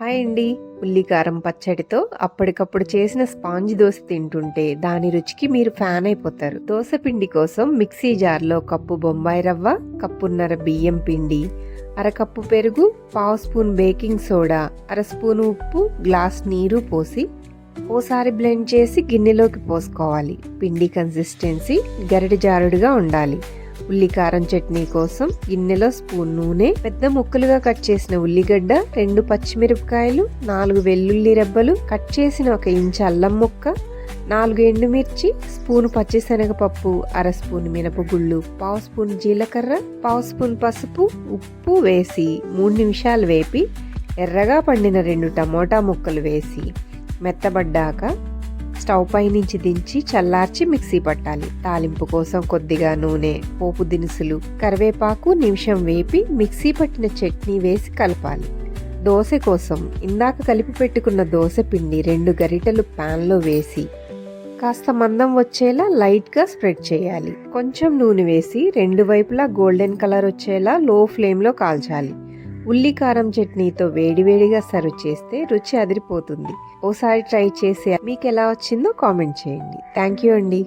Hi అండి. ఉల్లికారం పచ్చడితో అప్పటికప్పుడు చేసిన స్పాంజ్ దోశ తింటుంటే దాని రుచికి మీరు ఫ్యాన్ అయిపోతారు. దోశ పిండి కోసం మిక్సీ జార్లో కప్పు బొంబాయి రవ్వ కప్పున్నర బియ్యం పిండి అరకప్పు పెరుగు పావు స్పూన్ బేకింగ్ సోడా అర స్పూన్ ఉప్పు గ్లాస్ నీరు పోసి ఓసారి బ్లెండ్ చేసి గిన్నెలోకి పోసుకోవాలి. పిండి కన్సిస్టెన్సీ గరిటె జారుడుగా ఉండాలి. ఉల్లికారం చట్నీ కోసం గిన్నెలో స్పూన్ నూనె పెద్ద ముక్కలుగా కట్ చేసిన ఉల్లిగడ్డ రెండు పచ్చిమిరపకాయలు నాలుగు వెల్లుల్లి రెబ్బలు కట్ చేసిన ఒక ఇంచు అల్లం ముక్క నాలుగు ఎండుమిర్చి స్పూన్ పచ్చిశనగపప్పు అర స్పూన్ మినపగుళ్ళు పావు స్పూన్ జీలకర్ర పావు స్పూన్ పసుపు ఉప్పు వేసి మూడు నిమిషాలు వేపి ఎర్రగా పండిన రెండు టమోటా ముక్కలు వేసి మెత్తబడ్డాక స్టవ్ పై నుంచి దించి చల్లార్చి మిక్సీ పట్టాలి. తాలింపు కోసం కొద్దిగా నూనె పోపు దినుసులు కరివేపాకు నిమిషం వేపి మిక్సీ పట్టిన చట్నీ వేసి కలపాలి. దోశ కోసం ఇందాక కలిపి పెట్టుకున్న దోశ పిండి రెండు గరిటెలు ప్యాన్లో వేసి కాస్త మందం వచ్చేలా లైట్గా స్ప్రెడ్ చేయాలి. కొంచెం నూనె వేసి రెండు వైపులా గోల్డెన్ కలర్ వచ్చేలా లో ఫ్లేమ్లో కాల్చాలి. ఉల్లి కారం చట్నీతో వేడివేడిగా సర్వ్ చేస్తే రుచి అదిరిపోతుంది. ఓసారి ట్రై చేసి మీకు ఎలా వచ్చిందో కామెంట్ చేయండి. థ్యాంక్ యూ అండి.